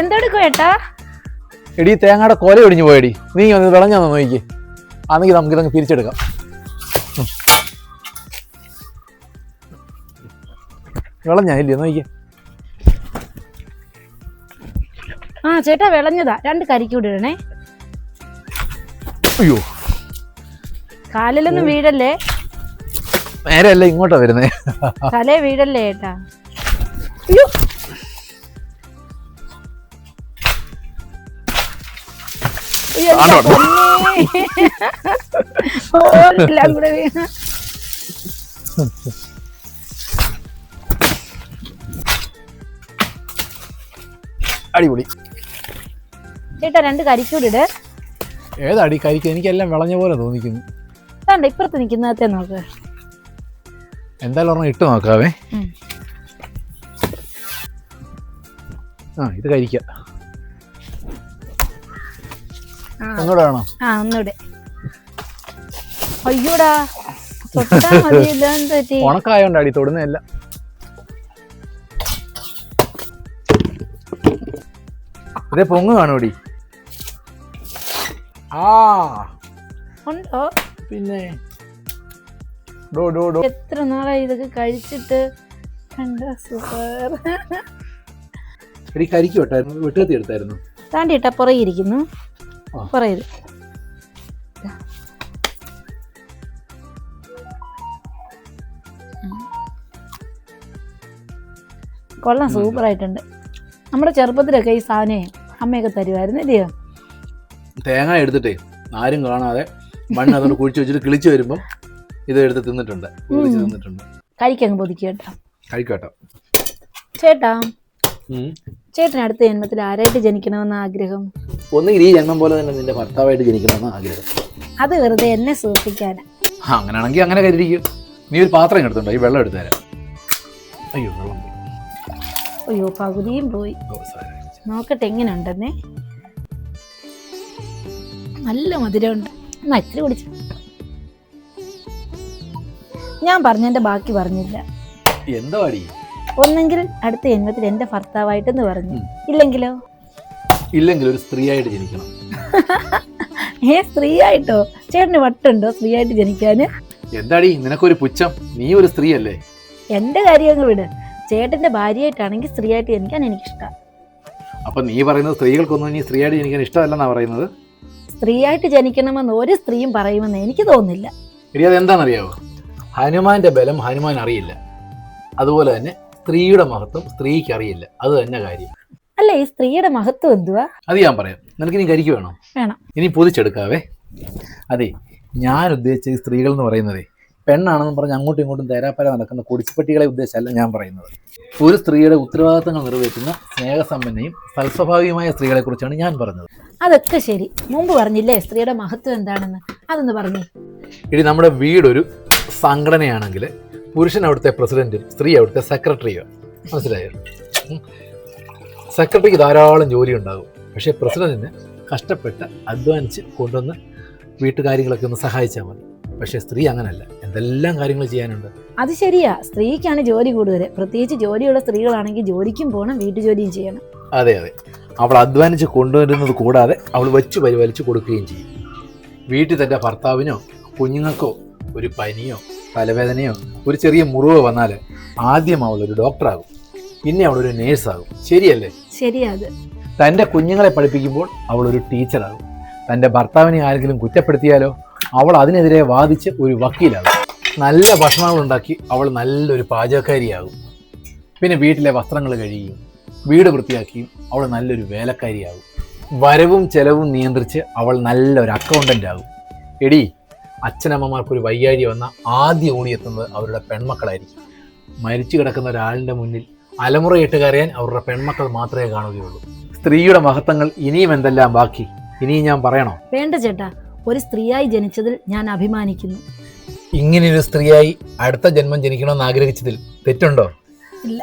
എന്തെടുക്കും ഏട്ടാ? എടി തേങ്ങയുടെ കൊല ഒടിഞ്ഞു പോയടി. നീ ഒന്ന് വിളഞ്ഞാന്ന് നോക്കി ആണെങ്കിൽ നമുക്ക് ഇതങ്ങ് പിരിച്ചെടുക്കാം. വിളഞ്ഞില്ലേ വിളഞ്ഞാ നോക്കി ആ ചേട്ടാ വിളഞ്ഞതാ. രണ്ട് കരിക്ക് ഇടണേ. അയ്യോ. കാലിലൊന്നും വീഴല്ലേ? നേരെ അല്ല ഇങ്ങോട്ടാ വരുന്നേ? തലേ വീഴല്ലേ ഏട്ടാ? അയ്യോ. അടിപൊളി. ചേട്ടാ രണ്ട് കരിക്കൂടി ഇട്. ഏതാടി കരിക്ക് എനിക്കെല്ലാം വിളഞ്ഞ പോലെ തോന്നിക്കുന്നു. വേണ്ട ഇപ്പുറത്ത് നിൽക്കുന്നതത്തെ നോക്ക്. എന്തായാലും ഒരെണ്ണം ഇട്ട് നോക്കാവേ. ആ ഇത് കരിക്ക. ആ. ഒന്നുകൂടെ വേണോ ആ ഒന്നുകൂടെ. അയ്യോടാ ഉണക്കായോണ്ട് അടി തൊടുന്നതല്ല. ഇതേ പൊങ്ങ് കാണൂടി ആ. ഉണ്ടോ? പിന്നെ. ഡോ ഡോ ഡോ. എത്ര നാളായി ഇതൊക്കെ കഴിച്ചിട്ട്? കണ്ട സൂപ്പർ. എടി കരിക്ക് വിട്ടായിരുന്നു വെട്ടുകത്തി എടുത്തായിരുന്നു. താണ്ടി ഇട്ട പുറകിരിക്കുന്നു പുറകിൽ കൊള്ളാം സൂപ്പർ ആയിട്ടുണ്ട് നമ്മുടെ ചെറുപ്പത്തിലൊക്കെ ഈ സാധനം അമ്മയൊക്കെ തരുമായിരുന്നു ഇല്ലയോ? തേങ്ങ എടുത്തിട്ടേ ആരും കാണാതെ മണ്ണ് അതുകൊണ്ട് കുഴിച്ച് വെച്ചിട്ട് കിളിച്ച് വരുമ്പം ഇത് എടുത്ത് തിന്നിട്ടുണ്ട് കുഴിച്ച്. തിന്നിട്ടുണ്ട്. കഴിക്കങ്ങ് പൊതിക്കുക കേട്ടോ. കഴിക്കട്ടോ. ചേട്ടാ ചേട്ടന് അടുത്ത ജന്മത്തിൽ ആരായിട്ട് ജനിക്കണമെന്ന ആഗ്രഹം ഒന്നുകിൽ ഈ ജന്മം പോലെ തന്നെ നിന്റെ ഭർത്താവായിട്ട് ജനിക്കണമെന്ന് ആഗ്രഹം. അത് വെറുതെ എന്നെ സൂക്ഷിക്കാന ആ, അങ്ങനെയാണെങ്കിൽ അങ്ങനെ കരുതിയിരിക്കും. നീ ഒരു പാത്രം എടുത്തുണ്ടോ ഈ വെള്ളം എടുത്തു തരാം. അയ്യോ വെള്ളം പോയി. അയ്യോ പകുതിയും പോയി. ഓ, സാരമില്ല. നോക്കട്ടെ എങ്ങനെ ഉണ്ടെന്നേ നല്ല മധുരമുണ്ട്. എന്നാ ഇത്തിരി കുടിച്ചു. ഞാൻ പറഞ്ഞതിന്റെ ബാക്കി പറഞ്ഞില്ല. എന്താ അടി ഒന്നെങ്കിൽ അടുത്ത ജന്മത്തിൽ എന്റെ ഭർത്താവായിട്ടെന്ന് പറഞ്ഞു. ഇല്ലെങ്കിലോ? ഇല്ലെങ്കിൽ ഒരു സ്ത്രീയായിട്ട് ജനിക്കണം. ഏ സ്ത്രീ ആയിട്ടോ ചേട്ടന് വട്ടുണ്ടോ സ്ത്രീ ആയിട്ട് ജനിക്കാന്? എന്താടി നിനക്കൊരു പുച്ഛം? നീ ഒരു സ്ത്രീയല്ലേ? എന്റെ കാര്യങ്ങൾ വിട്. ചേട്ടന്റെ ഭാര്യയായിട്ടാണെങ്കിൽ സ്ത്രീ ആയിട്ട് ജനിക്കാൻ എനിക്കിഷ്ടം. അപ്പൊ നീ പറയുന്നത് സ്ത്രീകൾക്കൊന്നും സ്ത്രീ സ്ത്രീയായിട്ട് ജനിക്കാൻ ഇഷ്ടമല്ലെന്നാ പറയുന്നത്? സ്ത്രീ ആയിട്ട് ജനിക്കണമെന്ന് ഒരു സ്ത്രീയും പറയുമെന്ന് എനിക്ക് തോന്നുന്നില്ല. എന്താണെന്നറിയാവോ അതെന്താണെന്നറിയാവോ? ഹനുമാന്റെ ബലം ഹനുമാൻ അറിയില്ല. അതുപോലെ തന്നെ സ്ത്രീയുടെ മഹത്വം സ്ത്രീക്ക് അറിയില്ല. അത് തന്നെ കാര്യം. അല്ല ഈ സ്ത്രീയുടെ മഹത്വം എന്തുവാ? അത് ഞാൻ പറയാം. നിനക്ക് ഇനി കരിക്ക് വേണോ? വേണം. ഇനി പൊതിച്ചെടുക്കാവേ. അതെ ഞാൻ ഉദ്ദേശിച്ച ഈ സ്ത്രീകൾ എന്ന് പറയുന്നതേ പെണ്ണാണെന്ന് പറഞ്ഞ് അങ്ങോട്ടും ഇങ്ങോട്ടും തേരാപ്പര നടക്കുന്ന കുടിച്ചുപട്ടികളെ ഉദ്ദേശമല്ല ഞാൻ പറയുന്നത്. ഒരു സ്ത്രീയുടെ ഉത്തരവാദിത്തങ്ങൾ നിറവേറ്റുന്ന സ്നേഹസമ്പന്നയും സൽസ്വഭാവികമായ സ്ത്രീകളെ കുറിച്ചാണ് ഞാൻ പറഞ്ഞത്. അതൊക്കെ ശരി. മുമ്പ് പറഞ്ഞില്ലേ സ്ത്രീയുടെ മഹത്വം എന്താണെന്ന്? അതൊന്ന് പറഞ്ഞു. ഇനി നമ്മുടെ വീടൊരു സംഘടനയാണെങ്കിൽ പുരുഷൻ അവിടുത്തെ പ്രസിഡന്റും സ്ത്രീ അവിടുത്തെ സെക്രട്ടറിയോ. മനസ്സിലായോ. സെക്രട്ടറിക്ക് ധാരാളം ജോലി ഉണ്ടാകും. പക്ഷേ പ്രസിഡന്റിന് കഷ്ടപ്പെട്ട് അധ്വാനിച്ച് കൊണ്ടുവന്ന് വീട്ടുകാര്യങ്ങളൊക്കെ ഒന്ന് സഹായിച്ചാൽ മതി. പക്ഷേ സ്ത്രീ അങ്ങനല്ല. എന്തെല്ലാം കാര്യങ്ങൾ ചെയ്യാനുണ്ട്? അത് ശരിയാ. സ്ത്രീക്കാണ് ജോലി കൂടുതൽ പ്രത്യേകിച്ച് ജോലിയുള്ള സ്ത്രീകളാണെങ്കിൽ ജോലിക്കും പോകണം വീട്ടുജോലിയും ചെയ്യണം. അതെ അതെ. അവൾ അധ്വാനിച്ച് കൊണ്ടുവരുന്നത് കൂടാതെ അവൾ വെച്ച് പരിപാലിച്ച് കൊടുക്കുകയും ചെയ്യും. വീട്ടിൽ തന്റെ ഭർത്താവിനോ കുഞ്ഞുങ്ങൾക്കോ ഒരു പനിയോ തലവേദനയോ ഒരു ചെറിയ മുറിവോ വന്നാൽ ആദ്യം അവൾ ഒരു ഡോക്ടറാകും. പിന്നെ അവൾ ഒരു നേഴ്സാകും. ശരിയല്ലേ? ശരിയാ തന്റെ തന്റെ കുഞ്ഞുങ്ങളെ പഠിപ്പിക്കുമ്പോൾ അവൾ ഒരു ടീച്ചറാകും. തന്റെ ഭർത്താവിനെ ആരെങ്കിലും കുറ്റപ്പെടുത്തിയാലോ അവൾ അതിനെതിരെ വാദിച്ച് ഒരു വക്കീലാകും. നല്ല ഭക്ഷണങ്ങൾ ഉണ്ടാക്കി അവൾ നല്ലൊരു പാചകക്കാരിയാകും. പിന്നെ വീട്ടിലെ വസ്ത്രങ്ങൾ കഴുകിയും വീട് വൃത്തിയാക്കിയും അവൾ നല്ലൊരു വേലക്കാരിയാകും. വരവും ചെലവും നിയന്ത്രിച്ച് അവൾ നല്ലൊരു അക്കൗണ്ടന്റ് ആകും. എടി അച്ഛനമ്മമാർക്കൊരു വയ്യാഴി വന്ന ആദ്യ ഊണി എത്തുന്നത് അവരുടെ പെൺമക്കളായിരിക്കും. മരിച്ചു കിടക്കുന്ന ഒരാളിന്റെ മുന്നിൽ അലമുറയിട്ട് കരയാൻ അവരുടെ പെൺമക്കൾ മാത്രമേ കാണുകയുള്ളൂ. സ്ത്രീയുടെ മഹത്വങ്ങൾ ഇനിയും എന്തെല്ലാം ബാക്കി? ഇനിയും ഞാൻ പറയണോ? വേണ്ട ചേട്ടാ. ഒരു സ്ത്രീയായി ജനിച്ചതിൽ ഞാൻ അഭിമാനിക്കുന്നു. ഇങ്ങനെയൊരു സ്ത്രീയായി അടുത്ത ജന്മം ജനിക്കണമെന്ന് ആഗ്രഹിച്ചതിൽ തെറ്റുണ്ടോ? ഇല്ല.